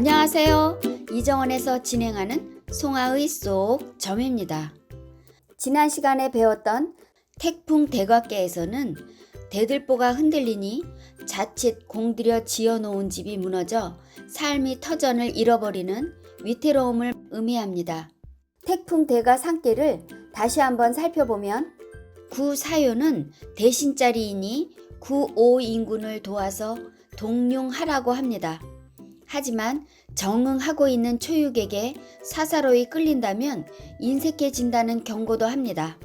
안녕하세요. 이정원에서 진행하는 송아의 쏙 점입니다. 지난 시간에 배웠던 태풍 대각계에서는 대들보가 흔들리니 자칫 공들여 지어 놓은 집이 무너져 삶이 터전을 잃어버리는 위태로움을 의미합니다. 태풍 대가 상계를 다시 한번 살펴보면 구사요는 대신자리이니 구오 인군을 도와서 동룡하라고 합니다. 하지만 정응하고 있는 초육에게 사사로이 끌린다면 인색해진다는 경고도 합니다.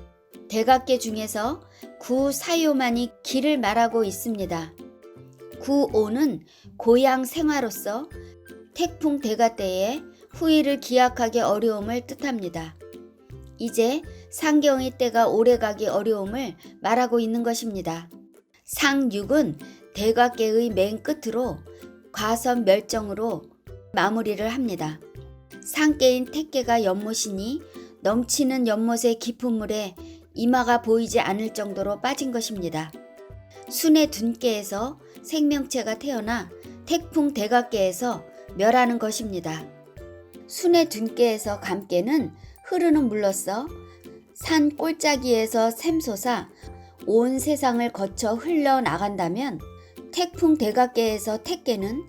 대각계 중에서 구사요만이 길을 말하고 있습니다. 구오는 고향 생화로서 태풍 대가 때에 후일을 기약하기 어려움을 뜻합니다. 이제 상경의 때가 오래가기 어려움을 말하고 있는 것입니다. 상육은 대각계의 맨 끝으로 과선 멸정으로 마무리를 합니다. 상계인 택계가 연못이니 넘치는 연못의 깊은 물에 이마가 보이지 않을 정도로 빠진 것입니다. 순의 둔계에서 생명체가 태어나 태풍 대각계에서 멸하는 것입니다. 순의 둔계에서 감계는 흐르는 물로서 산 꼴짜기에서 샘솟아 온 세상을 거쳐 흘러나간다면 태풍 대각계에서 택계는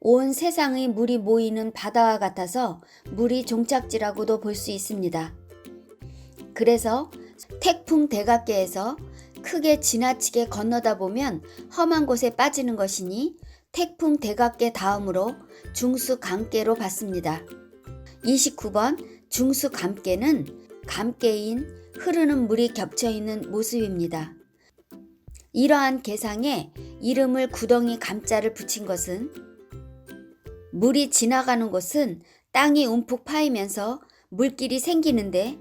온 세상의 물이 모이는 바다와 같아서 물이 종착지라고도 볼 수 있습니다. 그래서 태풍 대각계에서 크게 지나치게 건너다 보면 험한 곳에 빠지는 것이니 태풍 대각계 다음으로 중수 감계로 봤습니다. 29번 중수 감계는 감계인 흐르는 물이 겹쳐 있는 모습입니다. 이러한 개상에 이름을 구덩이 감자를 붙인 것은 물이 지나가는 곳은 땅이 움푹 파이면서 물길이 생기는데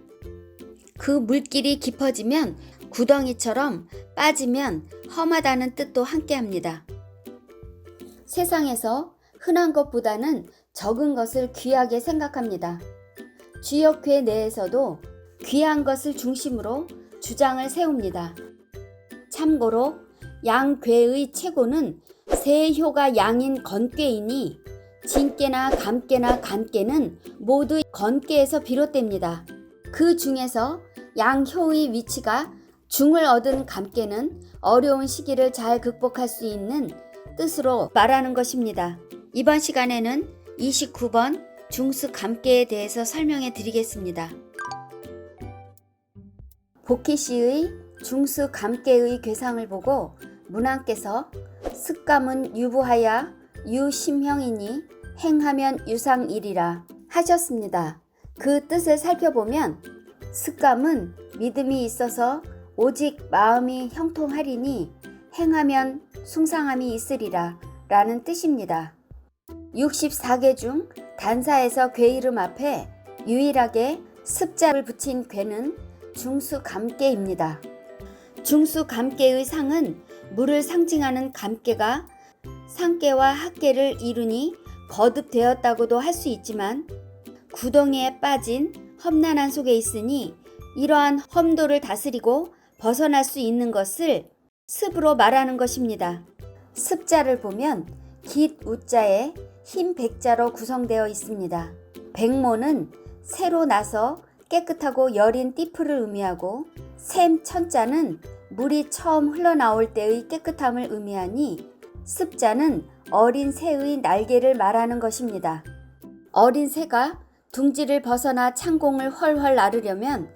그 물길이 깊어지면 구덩이처럼 빠지면 험하다는 뜻도 함께 합니다. 세상에서 흔한 것보다는 적은 것을 귀하게 생각합니다. 쥐역회 내에서도 귀한 것을 중심으로 주장을 세웁니다. 참고로 양괴의 최고는 세효가 양인 건괴이니 진깨나 감깨나 간깨는 모두 건깨에서 비롯됩니다. 그 중에서 양효의 위치가 중을 얻은 감깨는 어려운 시기를 잘 극복할 수 있는 뜻으로 말하는 것입니다. 이번 시간에는 29번 중수 감깨에 대해서 설명해 드리겠습니다. 복희씨의 중수 감깨의 괴상을 보고 문왕께서 습감은 유부하야 유심형이니 행하면 유상일이라 하셨습니다. 그 뜻을 살펴보면 습감은 믿음이 있어서 오직 마음이 형통하리니 행하면 숭상함이 있으리라 라는 뜻입니다. 64개 중 단사에서 괴 이름 앞에 유일하게 습자를 붙인 괴는 중수감계입니다. 중수 감계의 상은 물을 상징하는 감계가 상계와 학계를 이루니 거듭되었다고도 할 수 있지만 구덩이에 빠진 험난한 속에 있으니 이러한 험도를 다스리고 벗어날 수 있는 것을 습으로 말하는 것입니다. 습자를 보면 깃 우자에 흰 백자로 구성되어 있습니다. 백모는 새로 나서 깨끗하고 여린 띠풀을 의미하고 샘 천자는 물이 처음 흘러나올 때의 깨끗함을 의미하니 습자는 어린 새의 날개를 말하는 것입니다. 어린 새가 둥지를 벗어나 창공을 훨훨 나르려면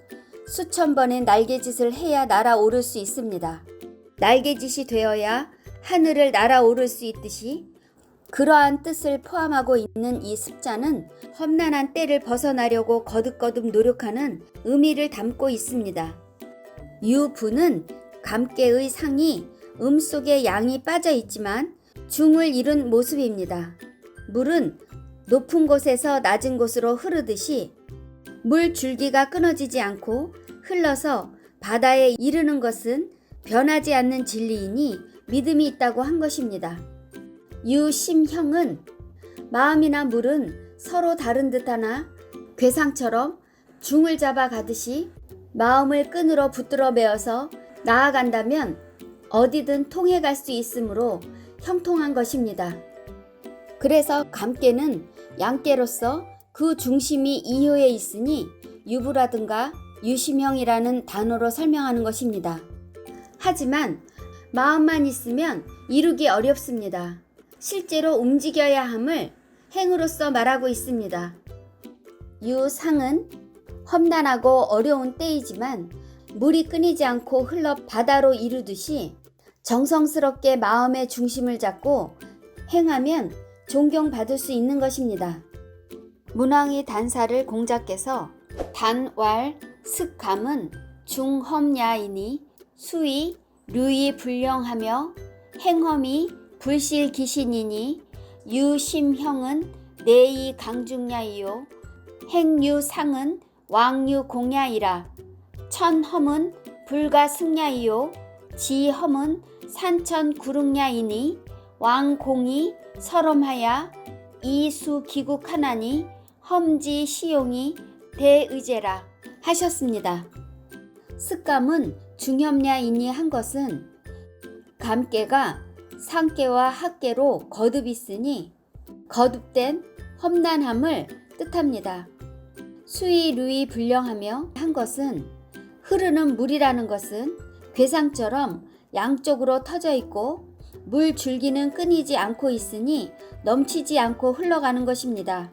수천 번의 날개짓을 해야 날아오를 수 있습니다. 날개짓이 되어야 하늘을 날아오를 수 있듯이 그러한 뜻을 포함하고 있는 이 습자는 험난한 때를 벗어나려고 거듭거듭 노력하는 의미를 담고 있습니다. 유부는 감개의 상이 음 속에 양이 빠져 있지만 중을 이룬 모습입니다. 물은 높은 곳에서 낮은 곳으로 흐르듯이 물 줄기가 끊어지지 않고 흘러서 바다에 이르는 것은 변하지 않는 진리이니 믿음이 있다고 한 것입니다. 유심형은 마음이나 물은 서로 다른 듯하나 괴상처럼 중을 잡아 가듯이 마음을 끈으로 붙들어 매어서 나아간다면 어디든 통해 갈 수 있으므로 형통한 것입니다. 그래서 감깨는 양깨로서 그 중심이 이효에 있으니 유부라든가 유심형이라는 단어로 설명하는 것입니다. 하지만 마음만 있으면 이루기 어렵습니다. 실제로 움직여야 함을 행으로서 말하고 있습니다. 유상은 험난하고 어려운 때이지만 물이 끊이지 않고 흘러 바다로 이르듯이 정성스럽게 마음의 중심을 잡고 행하면 존경받을 수 있는 것입니다. 문왕이 단사를 공자께서 단왈 습감은 중험야이니 수위 류이 불령하며 행험이 불실기신이니 유심형은 내이 강중야이요. 행유상은 왕유공야이라. 천험은 불가승야이요. 지험은 산천구릉야이니 왕공이 설엄하야 이수기국하나니 험지 시용이 대의제라 하셨습니다. 습감은 중협야이니 한 것은 감깨가 상깨와 학깨로 거듭 있으니 거듭된 험난함을 뜻합니다. 수위 류이 불령하며 한 것은 흐르는 물이라는 것은 괴상처럼 양쪽으로 터져 있고 물 줄기는 끊이지 않고 있으니 넘치지 않고 흘러가는 것입니다.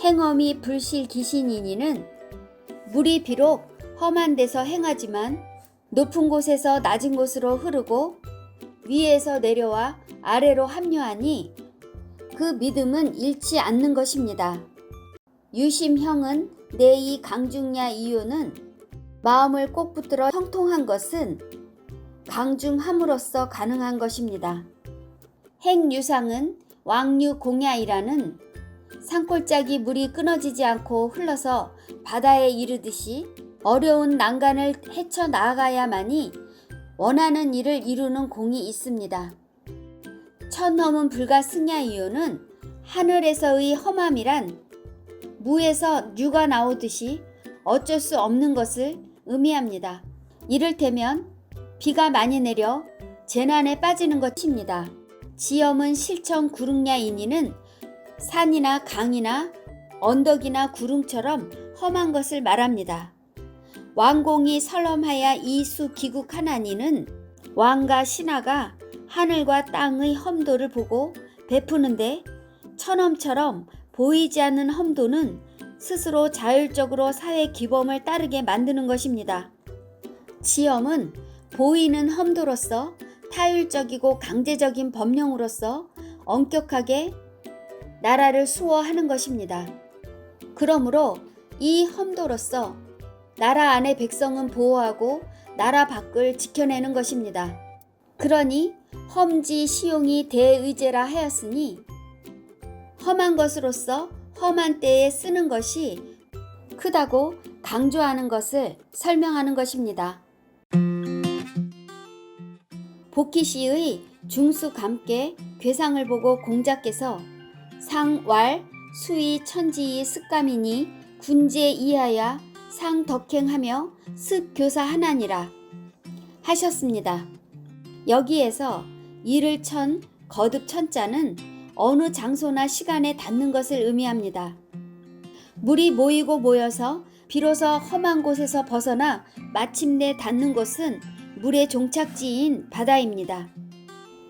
행엄이 불실 기신이니는 물이 비록 험한 데서 행하지만 높은 곳에서 낮은 곳으로 흐르고 위에서 내려와 아래로 합류하니 그 믿음은 잃지 않는 것입니다. 유심형은 내이 강중야 이유는 마음을 꼭 붙들어 형통한 것은 강중함으로써 가능한 것입니다. 행유상은 왕유공야이라는 산골짜기 물이 끊어지지 않고 흘러서 바다에 이르듯이 어려운 난간을 헤쳐 나아가야만이 원하는 일을 이루는 공이 있습니다. 천넘은 불가 승야 이유는 하늘에서의 험함이란 무에서 유가 나오듯이 어쩔 수 없는 것을 의미합니다. 이를테면 비가 많이 내려 재난에 빠지는 것입니다. 지엄은 실천 구릉야이니는 산이나 강이나 언덕이나 구릉처럼 험한 것을 말합니다. 왕공이 설엄하야 이수 기국하나니는 왕과 신하가 하늘과 땅의 험도를 보고 베푸는데 천엄처럼 보이지 않는 험도는 스스로 자율적으로 사회 규범을 따르게 만드는 것입니다. 지엄은 보이는 험도로서 타율적이고 강제적인 법령으로서 엄격하게 나라를 수호하는 것입니다. 그러므로 이 험도로서 나라 안의 백성은 보호하고 나라 밖을 지켜내는 것입니다. 그러니 험지 시용이 대의제라 하였으니 험한 것으로서 험한 때에 쓰는 것이 크다고 강조하는 것을 설명하는 것입니다. 복희시의 중수감께 괴상을 보고 공자께서 상왈 수위 천지의 습감이니 군제 이하야 상덕행하며 습교사 하나니라 하셨습니다. 여기에서 이를 천 거듭 천자는 어느 장소나 시간에 닿는 것을 의미합니다. 물이 모이고 모여서 비로소 험한 곳에서 벗어나 마침내 닿는 곳은 물의 종착지인 바다입니다.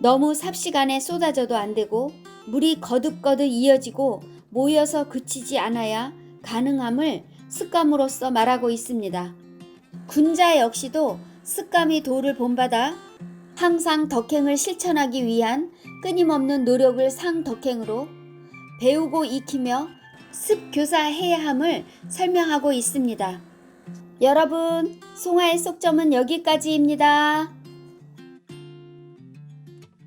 너무 삽시간에 쏟아져도 안 되고 물이 거듭거듭 이어지고 모여서 그치지 않아야 가능함을 습감으로써 말하고 있습니다. 군자 역시도 습감이 도를 본받아 항상 덕행을 실천하기 위한 끊임없는 노력을 상덕행으로 배우고 익히며 습교사해야 함을 설명하고 있습니다. 여러분, 송하의 속점은 여기까지입니다.